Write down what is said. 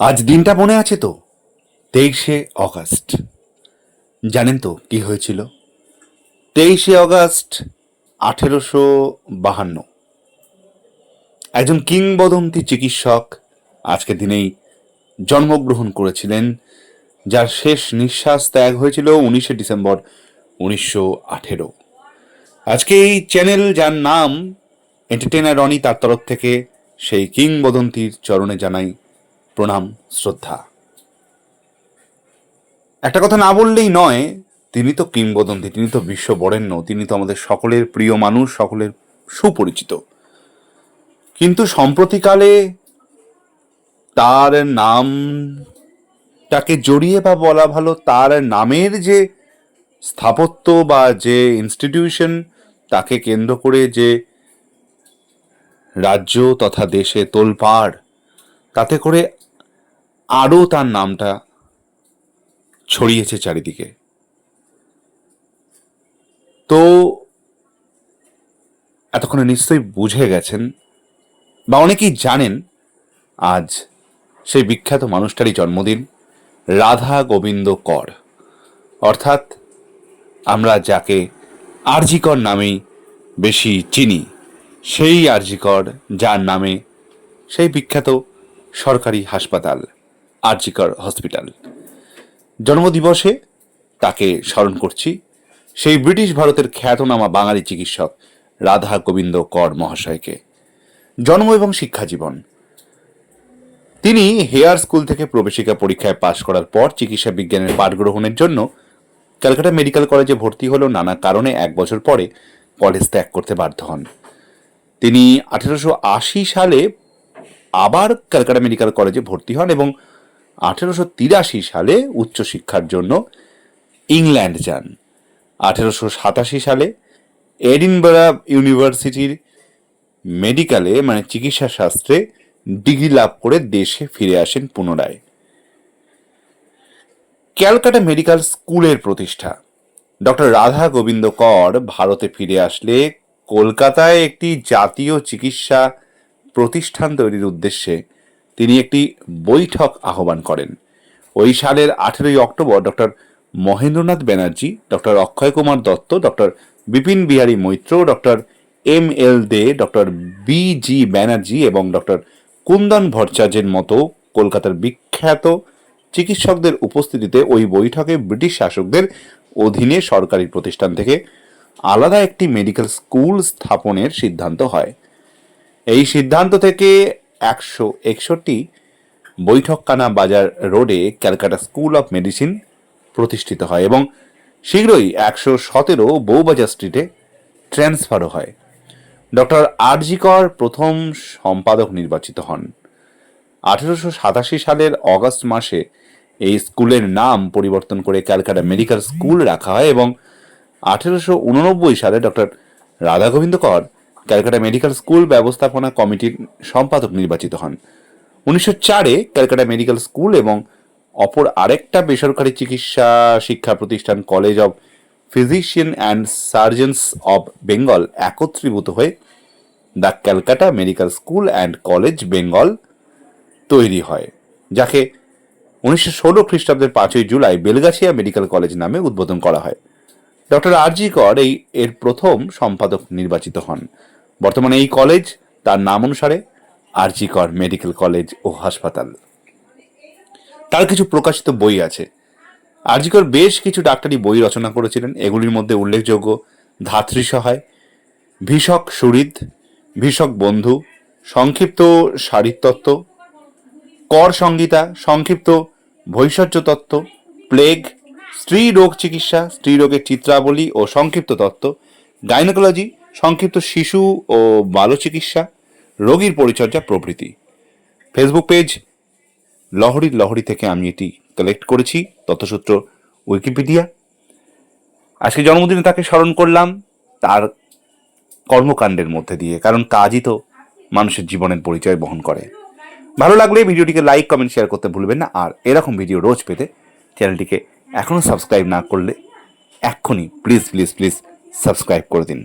আজ দিনটা মনে আছে তো? তেইশে অগস্ট। জানেন তো কি হয়েছিল? তেইশে অগস্ট আঠেরোশো বাহান্ন। একজন কিংবদন্তি চিকিৎসক আজকের দিনেই জন্মগ্রহণ করেছিলেন, যার শেষ নিঃশ্বাস ত্যাগ হয়েছিল উনিশে ডিসেম্বর উনিশশো আঠেরো। আজকে এই চ্যানেল যার নাম এন্টারটেনার রনি তার তরফ থেকে সেই কিংবদন্তির চরণে জানাই প্রণাম, শ্রদ্ধা। একটা কথা না বললেই নয়, তিনি তো কিংবদন্তি, তিনি তো বিশ্ব বরেণ্য তিনি তো আমাদের সকলের প্রিয় মানুষ, সকলের সুপরিচিত। কিন্তু সম্প্রতিকালে তার নামটাকে জড়িয়ে বা বলা ভালো, তার নামের যে স্থাপত্য বা যে ইনস্টিটিউশন তাকে কেন্দ্র করে যে রাজ্য তথা দেশে তোলপাড়, তাতে করে আরও তার নামটা ছড়িয়েছে চারিদিকে। তো এতক্ষণে নিশ্চয়ই বুঝে গেছেন বা অনেকেই জানেন আজ সেই বিখ্যাত মানুষটারই জন্মদিন, রাধা গোবিন্দ কর। অর্থাৎ আমরা যাকে আরজিকর নামেই বেশি চিনি, সেই আরজিকর যার নামে সেই বিখ্যাত সরকারি হাসপাতাল। আরজিকর হসপিটাল। জন্মদিবসে তাকে স্মরণ করছি। সেই ব্রিটিশ ভারতের খ্যাতনামা বাঙালি চিকিৎসক রাধা গোবিন্দ কর মহাশয়কে। জন্ম এবং শিক্ষা জীবন। তিনি হেয়ার স্কুল থেকে প্রবেশিকা পরীক্ষায় পাশ করার পর চিকিৎসা বিজ্ঞানের পাঠ গ্রহণের জন্য ক্যালকাটা মেডিকেল কলেজে ভর্তি হলেও নানা কারণে এক বছর পরে কলেজ ত্যাগ করতে বাধ্য হন। তিনি আঠেরোশো আশি সালে আবার ক্যালকাটা মেডিকেল কলেজে ভর্তি হন এবং আঠেরোশো তিরাশি সালে উচ্চশিক্ষার জন্য ইংল্যান্ড যান। আঠেরোশো সাতাশি সালে এডিনবরা ইউনিভার্সিটির মেডিকেলে মানে চিকিৎসা শাস্ত্রে ডিগ্রি লাভ করে দেশে ফিরে আসেন পুনরায়। ক্যালকাটা মেডিকেল স্কুলের প্রতিষ্ঠা। ডক্টর রাধা গোবিন্দ কর ভারতে ফিরে আসলে কলকাতায় একটি জাতীয় চিকিৎসা প্রতিষ্ঠান তৈরির উদ্দেশ্যে তিনি একটি বৈঠক আহ্বান করেন। ওই সালের আঠেরোই October doctor Mahendranath Banerjee doctor Akshay Kumar Dutta doctor Bipin Bihari Maitra doctor M L De doctor B G Banerjee এবং ডক্টর কুন্দন ভট্টাচার্যের মতো কলকাতার বিখ্যাত চিকিৎসকদের উপস্থিতিতে ওই বৈঠকে ব্রিটিশ শাসকদের অধীনে সরকারি প্রতিষ্ঠান থেকে আলাদা একটি মেডিকেল স্কুল স্থাপনের সিদ্ধান্ত হয়। এই সিদ্ধান্ত থেকে একশো একষট্টি বৈঠকখানা বাজার রোডে ক্যালকাটা স্কুল অফ মেডিসিন প্রতিষ্ঠিত হয় এবং শীঘ্রই একশো সতেরো বউবাজার স্ট্রিটে ট্রান্সফারও হয়। ডক্টর আরজিকর প্রথম সম্পাদক নির্বাচিত হন। আঠেরোশো সাতাশি সালের অগস্ট মাসে এই স্কুলের নাম পরিবর্তন করে ক্যালকাটা মেডিকেল স্কুল রাখা হয় এবং আঠেরোশো উননব্বই সালে ডক্টর রাধা গোবিন্দ কর ক্যালকাটা মেডিকেল স্কুল ব্যবস্থাপনা কমিটির সম্পাদক নির্বাচিত হন। উনিশশো চারে ক্যালকাটা মেডিকেল স্কুল এবং অপর আরেকটা বেসরকারি চিকিৎসা শিক্ষা প্রতিষ্ঠান college of physicians and surgeons of Bengal একত্রীভূত হয়ে the Calcutta medical school and college Bengal তৈরি হয়, যাকে উনিশশো ষোলো খ্রিস্টাব্দের পাঁচই জুলাই বেলগাছিয়া মেডিকেল কলেজ নামে উদ্বোধন করা হয়। ডক্টর আরজি কর এই এর প্রথম সম্পাদক নির্বাচিত হন। বর্তমানে এই কলেজ তার নাম অনুসারে আরজি কর মেডিকেল কলেজ ও হাসপাতাল। তার কিছু প্রকাশিত বই আছে। আরজিকর বেশ কিছু ডাক্তারি বই রচনা করেছিলেন। এগুলির মধ্যে উল্লেখযোগ্য ধাত্রী সহায়, ভীষক সুহৃদ, ভীষক বন্ধু, সংক্ষিপ্ত শারীরতত্ত্ব কর সংগীতা সংক্ষিপ্ত ভৈষজ্য তত্ত্ব, প্লেগ, স্ত্রী রোগ চিকিৎসা, স্ত্রী রোগের চিত্রাবলী ও সংক্ষিপ্ত তত্ত্ব, গাইনোকোলজি সংক্ষিপ্ত শিশু ও বাল চিকিৎসা রোগীর পরিচর্যা প্রভৃতি। ফেসবুক পেজ লহরীর লহরি থেকে আমি এটি কালেক্ট করেছি, তথ্যসূত্র উইকিপিডিয়া আজকে জন্মদিনে তাকে স্মরণ করলাম তার কর্মকাণ্ডের মধ্যে দিয়ে, কারণ কাজই তো মানুষের জীবনের পরিচয় বহন করে। ভালো লাগলে ভিডিওটিকে লাইক কমেন্ট শেয়ার করতে ভুলবেন না, আর এরকম ভিডিও রোজ পেতে চ্যানেলটিকে এখনও সাবস্ক্রাইব না করলে এক্ষুনি প্লিজ প্লিজ প্লিজ সাবস্ক্রাইব করে দিন।